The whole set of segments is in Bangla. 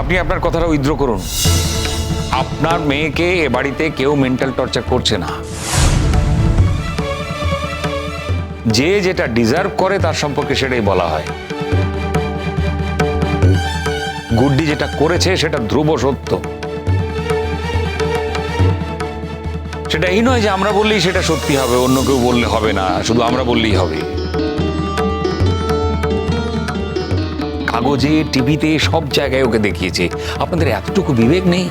আপনি আপনার কথাটা উইথড্র করুন। আপনার মেয়েকে এ বাড়িতে কেউ মেন্টাল টর্চার করছে না। যে যেটা ডিজার্ভ করে তার সম্পর্কে সেটাই বলা হয়। গুড্ডি যেটা করেছে সেটা ধ্রুব সত্য। সেটা এই নয় যে আমরা বললেই সেটা সত্যি হবে, অন্য কেউ বললে হবে না, শুধু আমরা বললেই হবে। কাগজে, টিভিতে, সব জায়গায় ওকে দেখিয়েছে। আপনাদের এতটুকু বিবেক নেই?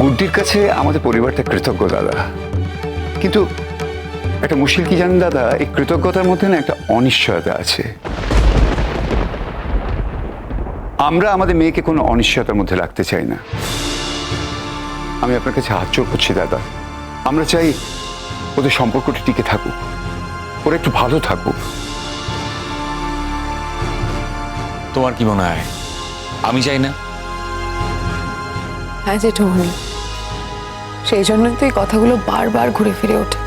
গুড্ডির কাছে আমাদের পরিবারটা কৃতজ্ঞ, দাদা। কিন্তু একটা মুশকিল কি জানেন, দাদা? এই কৃতজ্ঞতার মধ্যে না একটা অনিশ্চয়তা আছে। আমরা আমাদের মেয়েকে কোনো অনিশ্চয়তার মধ্যে রাখতে চাই না। আমি আপনার কাছে হাত জোর করছি দাদা। আমরা চাই ওদের সম্পর্কটি টিকে থাকুক। ওরা একটু ভালো থাকুক। তোমার কি মনে হয়? আমি চাই না। হ্যাঁ জেঠুমনি সেই জন্যই তো এই কথাগুলো বারবার ঘুরে ফিরে ওঠে।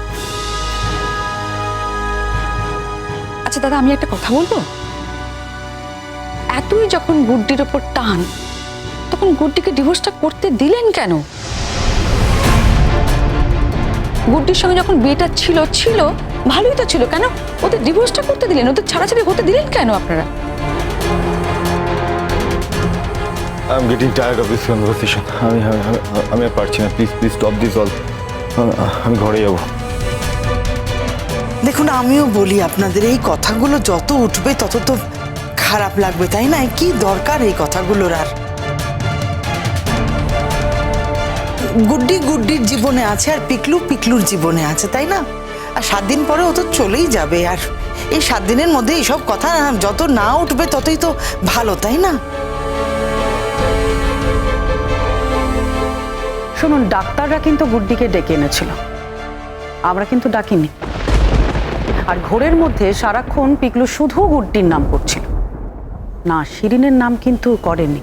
আচ্ছা দাদা আমি একটা কথা বলব? এতই যখন গুড্ডির ওপর টান তখন গুড্ডিকে ডিভোর্সটা করতে দিলেন কেন? গুড্ডির সঙ্গে যখন বিয়েটা ছিল ছিল ভালোই তো ছিল কেন? ওদের ডিভোর্সটা করতে দিলেন ওদের ছাড়াছাড়ি হতে দিলেন কেন আপনারা? I am getting tired of this conversation আমি আমি- আর পারছি না। Please please stop this all আমি ঘরে যাব। দেখুন আমিও বলি আপনাদের এই কথাগুলো যত উঠবে তত তো খারাপ লাগবে তাই না? কি দরকার এই কথাগুলোর আর? গুড্ডি গুড্ডির জীবনে আছে আর পিকলু পিকলুর জীবনে আছে তাই না? আর সাত দিন পরে ও তো চলেই যাবে আর এই সাত দিনের মধ্যে এইসব কথা যত না উঠবে ততই তো ভালো তাই না? শুনুন, ডাক্তাররা কিন্তু গুড্ডিকে ডেকে এনেছিল। আমরা কিন্তু ডাকিনি। আর ঘোরের মধ্যে সারাক্ষণ পিকলু শুধু গুড্ডির নাম করছিল। না, শিরিনের নাম কিন্তু করেনি।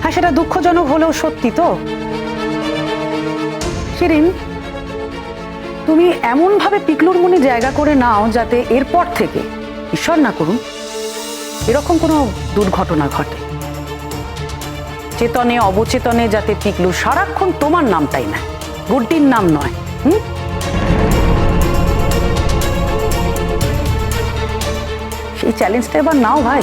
হ্যাঁ সেটা দুঃখজনক হলেও সত্যি তো। শিরিন, তুমি এমনভাবে পিকলুর মনে জায়গা করে নাও যাতে এরপর থেকে, ঈশ্বর না করুন, এরকম কোনো দুর্ঘটনা ঘটে। চেতনে অবচেতনে যাতে পিকলু সারাক্ষণ তোমার নামটাই না। গুড্ডির নাম নয় হুম? সেই চ্যালেঞ্জটা এবার নাও ভাই।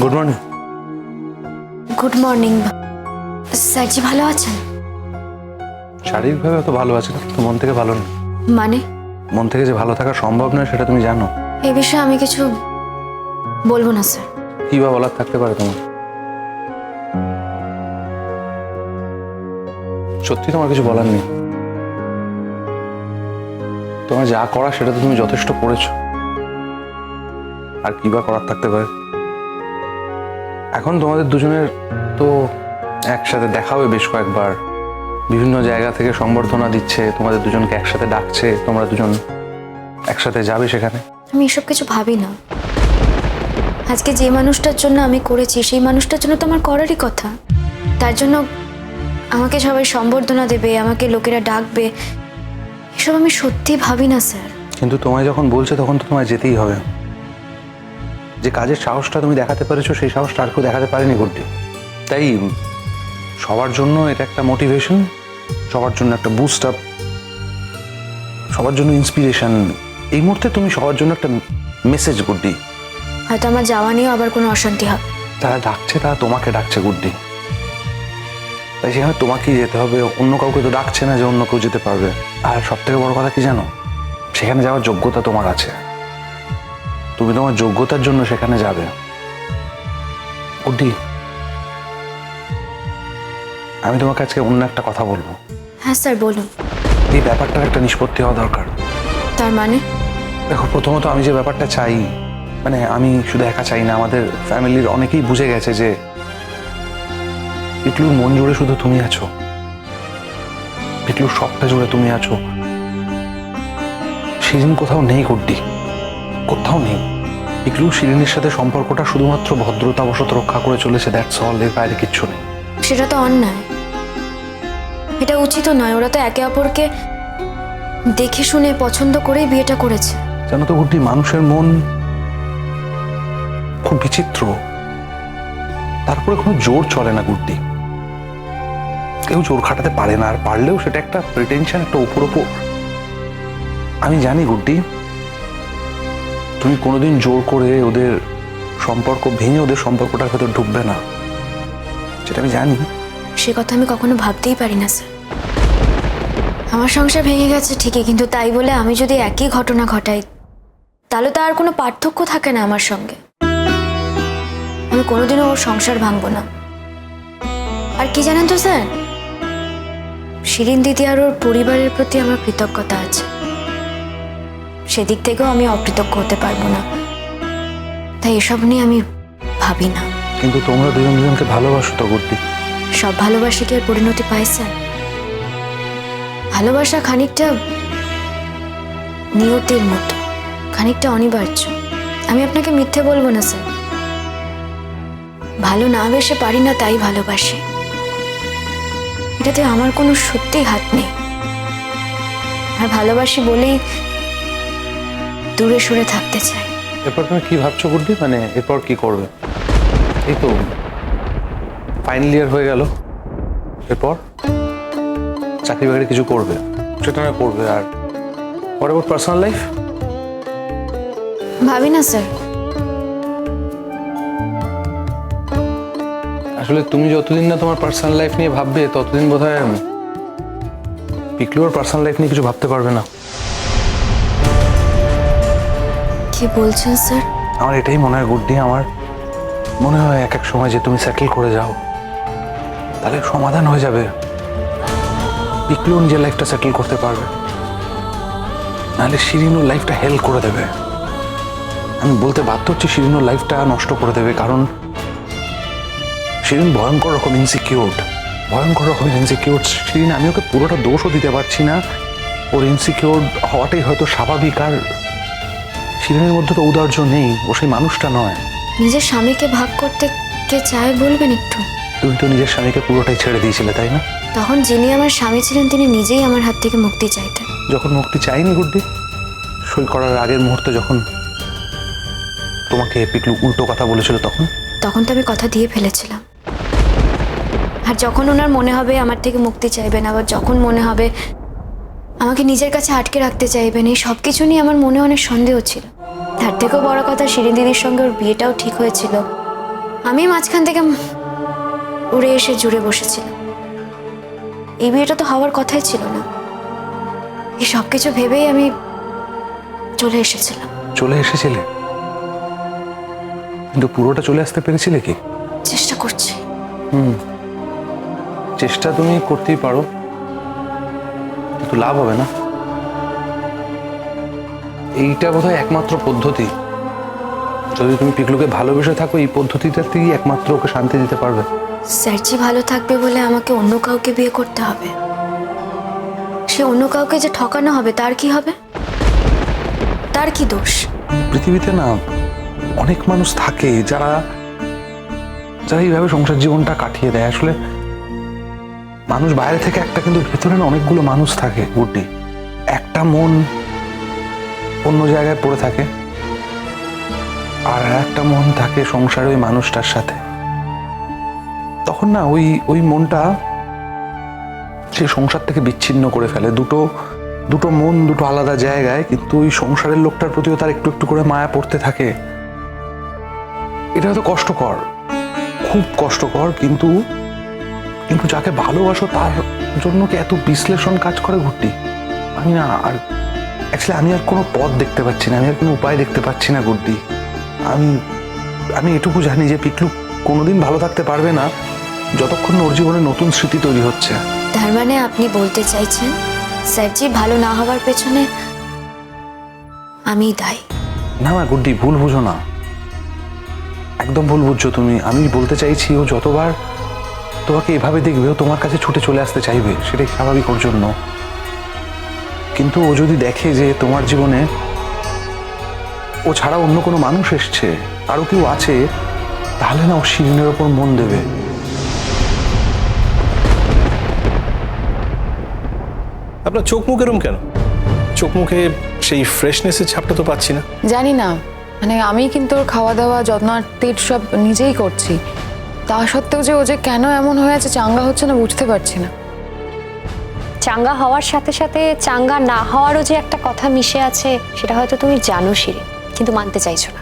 গুড মর্নিং গুড মর্নিং স্যারজি ভালো আছেন? শারীরিকভাবে অত ভালো আছে না তো মন থেকে ভালো নেই মানে? মন থেকে যে ভালো থাকা সম্ভব নয় সেটা তুমি জানো। এ বিষয়ে আমি কিছু বলব না স্যার। কি বা বলার থাকতে পারে তোমার? সত্যি তোমার কিছু বলার নেই। তোমার যা করা সেটা তো তুমি যথেষ্ট করেছ। আর কি বা করার থাকতে পারে? এখন তোমাদের দুজনের তো একসাথে দেখা হবে বেশ কয়েকবার। বিভিন্ন জায়গা থেকে সংবর্ধনা দিচ্ছে তোমাদের দুজনকে একসাথে ডাকছে তোমরা দুজন একসাথে যাবে সেখানে। আমি এসব কিছু ভাবি না। আজকে যে মানুষটার জন্য আমি করেছি সেই মানুষটার জন্য তো আমার করারই কথা। তার জন্য আমাকে সবাই সম্বর্ধনা দেবে আমাকে লোকেরা ডাকবে। এসব আমি সত্যি ভাবি না স্যার। কিন্তু তোমায় যখন বলছে তখন তো তোমায় যেতেই হবে। যে কাজের সাহসটা তুমি দেখাতে পেরেছ সেই সাহসটা আর কেউ দেখাতে পারেনি গুড্ডি। তাই সবার জন্য এটা একটা মোটিভেশন সবার জন্য একটা বুস্ট আপ সবার জন্য ইন্সপিরেশন এই মুহূর্তে তুমি সবার জন্য একটা মেসেজ গুড্ডি। হয়তো আমার যাওয়া নিয়েও আবার কোনো অশান্তি হবে তারা ডাকছে তারা তোমাকে ডাকছে গুড্ডি। তাই সেখানে তোমাকেই যেতে হবে অন্য কাউকে তো ডাকছে না যে অন্য কেউ যেতে পারবে। আর সব থেকে বড় কথা কি জানো? সেখানে যাওয়ার যোগ্যতা তোমার আছে। তুমি তোমার যোগ্যতার জন্য সেখানে যাবে। গুড্ডি আমি তোমাকে আজকে অন্য একটা কথা বলব। হ্যাঁ স্যার বলুন। এই ব্যাপারটার একটা নিষ্পত্তি হওয়া দরকার। তার মানে? দেখো প্রথমত আমি যে ব্যাপারটা চাই মানে আমি শুধু একা চাই না আমাদের ফ্যামিলির অনেকেই বুঝে গেছে যে পিকলুর মন জুড়ে শুধু তুমি আছো। পিকলুর সবটা জুড়ে তুমি আছো। সেদিন কোথাও নেই গুড্ডি কোথাও নেই। পিকলু শিরিনের সাথে সম্পর্কটা শুধুমাত্র ভদ্রতাবশত রক্ষা করে চলেছে দ্যাটস অল এর বাইরে কিচ্ছু নেই। সেটা তো অন্যায়। এটা উচিত নয়, ওরা তো একে অপরকে দেখে শুনে পছন্দ করেই বিয়েটা করেছে। জানো তো গুড্ডি, মানুষের মন খুব বিচিত্র। তারপরে কোনো জোর চলে না গুড্ডি। কেউ জোর খাটাতে পারে না, আর পারলেও সেটা একটা প্রিটেনশন একটা উপর উপর আমি জানি গুড্ডি, তুমি কোনোদিন জোর করে ওদের সম্পর্ক ভেঙে ওদের সম্পর্কটার ভেতর ঢুকবে না। সেটা আমি জানি সে কথা আমি কখনো ভাবতেই পারি না, স্যার। আমার সংসার ভেঙে গেছে, ঠিকই, কিন্তু তাই বলে আমি যদি একই ঘটনা ঘটাই, তাহলে তো আর কোনো পার্থক্য থাকে না আমার সঙ্গে। আমি কোনোদিনও ওর সংসার ভাঙবো না। আর কি জানেন তো, স্যার? শিরিন দিদি আর ওর পরিবারের প্রতি আমার কৃতজ্ঞতা আছে। সেদিক থেকেও আমি অকৃতজ্ঞ হতে পারব না। তাই এসব নিয়ে আমি ভাবি না। কিন্তু তোমরা দুজন দুজনকে ভালোবাসো তো গুড্ডি সব ভালোবাসা কি আর পরিণতি পায় স্যার ভালোবাসা খানিকটা নিয়তির মতো, খানিকটা অনিবার্য। আমি আপনাকে মিথ্যে বলব না, স্যার। ভালো না বেসে পারি না তাই ভালোবাসি। এটাতে আমার কোনো সত্যি হাত নেই। আর ভালোবাসি বলেই দূরে সরে থাকতে চাই। এরপর তুমি কি ভাবছ গুড্ডি মানে এরপর কি করবে? এই তো। ফাইনাল ইয়ার হয়ে গেল। এরপর চাকরি বাকরি কিছু করবে সেটা না করবে আর পরে ওর পার্সোনাল লাইফ ভাবি না স্যার আসলে তুমি যতদিন না তোমার পার্সোনাল লাইফ নিয়ে ভাববে ততদিন বোধ হয় পিকলুর পার্সোনাল লাইফ নিয়ে কিছু ভাবতে পারবে না। কি বলছেন স্যার আমার এটাই মনে হয় গুড্ডি আমার মনে হয় এক এক সময় যে তুমি সেটেল করে যাও। তাহলে সমাধান হয়ে যাবে। পিকলু নিজের লাইফটা সেটেল করতে পারবে, নাহলে শিরিনুর লাইফটা হেল্প করে দেবে। আমি বলতে বাধ্য হচ্ছি শিরিনুর লাইফটা নষ্ট করে দেবে, কারণ শিরিন ভয়ঙ্কর রকম ইনসিকিউরড ভয়ঙ্কর রকম ইনসিকিউর শিরিন, আমি ওকে পুরোটা দোষও দিতে পারছি না। ওর ইনসিকিউর হওয়াটাই হয়তো স্বাভাবিক, আর শিরিনের মধ্যে তো ঔদার্য নেই, ও সেই মানুষটা নয়। নিজের স্বামীকে ভাগ করতে কে চায় বলবেন একটু? তুমি তো নিজের স্বামীকে পুরোটাই ছেড়ে দিয়েছিলে তাই না? তখন যিনি আমার স্বামী ছিলেন তিনি নিজেই আমার হাত থেকে মুক্তি চাইতেন। যখন মুক্তি চাইনি গুড্ডি সই করার আগের মুহূর্তে যখন তোমাকে পিকলু উল্টো কথা বলেছিল তখন? তখন তো আমি কথা দিয়ে ফেলেছিলাম। আর যখন ওনার মনে হবে আমার থেকে মুক্তি চাইবেন আবার যখন মনে হবে আমাকে নিজের কাছে আটকে রাখতে চাইবেন এই সব কিছু নিয়ে আমার মনে অনেক সন্দেহ ছিল। তার থেকেও বড় কথা শিরিন দিদির সঙ্গে ওর বিয়েটাও ঠিক হয়েছিল। আমি মাঝখান থেকে উড়ে এসে জুড়ে বসেছিলাম এই বিয়েটা তো হওয়ার কথাই ছিল না। এই সব কিছু ভেবেই আমি চলে এসেছিলাম। চলে এসেছিলে? কিন্তু পুরোটা চলে আসতে পেরেছিলে কি? চেষ্টা করছি। হুম। চেষ্টা তুমি করতেই পারো। কিন্তু লাভ হবে না। এইটা বোধহয় একমাত্র পদ্ধতি। যদি তুমি পিকলুকে ভালোবেসে থাকো এই পদ্ধতিটাতেই একমাত্র ওকে শান্তি দিতে পারবে। স্যারজি ভালো থাকবে বলে আমাকে অন্য কাউকে বিয়ে করতে হবে। সে অন্য কাউকে যে ঠকানো হবে, তার কি হবে? তার কি দোষ? পৃথিবীতে না অনেক মানুষ থাকে যারা যারা এইভাবে সংসার জীবনটা কাটিয়ে দেয়। আসলে মানুষ বাইরে থেকে একটা, কিন্তু ভেতরে না অনেকগুলো মানুষ থাকে গুড্ডি একটা মন অন্য জায়গায় পড়ে থাকে, আর একটা মন থাকে সংসারে ওই মানুষটার সাথে। তখন না ওই ওই মনটা সে সংসার থেকে বিচ্ছিন্ন করে ফেলে। দুটো দুটো মন দুটো আলাদা জায়গায়, কিন্তু ওই সংসারের লোকটার প্রতিও তার একটু একটু করে মায়া পড়তে থাকে। এটা হয়তো কষ্টকর, খুব কষ্টকর, কিন্তু কিন্তু যাকে ভালোবাসো তার জন্য কি এত বিশ্লেষণ কাজ করে ঘুরতি? আমি না আর অ্যাকচুয়ালি আমি আর কোনো পথ দেখতে পাচ্ছি না, আমি আর কোনো উপায় দেখতে পাচ্ছি না গুড্ডি আমি আমি এটুকু জানি যে পিকলু কোনোদিন ভালো থাকতে পারবে না যতক্ষণ ওর জীবনে নতুন স্মৃতি তৈরি হচ্ছে। তার মানে আপনি বলতে চাইছেন স্যারজি ভালো না হওয়ার পেছনে আমি দায়ী। না না গুড্ডি ভুল বুঝো না। একদম ভুল বুঝছ তুমি। আমি বলতে চাইছি ও যতবার তোমাকে এভাবে দেখবে ও তোমার কাছে ছুটে চলে আসতে চাইবে সেটাই স্বাভাবিক ওর জন্য। কিন্তু ও যদি দেখে যে তোমার জীবনে ও ছাড়া অন্য কোনো মানুষ এসছে আরও কেউ আছে তাহলে না ও শিরিনের ওপর মন দেবে। আপনার চোখ মুখ এরম কেন? চোখ মুখে সেই ফ্রেশনেসের ছাপটা তো পাচ্ছি না। জানি না। মানে আমি কিন্তু ওর খাওয়া দাওয়া যত্ন আত্মীয় সব নিজেই করছি। তা সত্ত্বেও যে ও যে কেন এমন হয়ে আছে চাঙ্গা হচ্ছে না বুঝতে পারছি না। চাঙ্গা হওয়ার সাথে সাথে চাঙ্গা না হওয়ারও যে একটা কথা মিশে আছে সেটা হয়তো তুমি জানো শিরিন কিন্তু মানতে চাইছো না।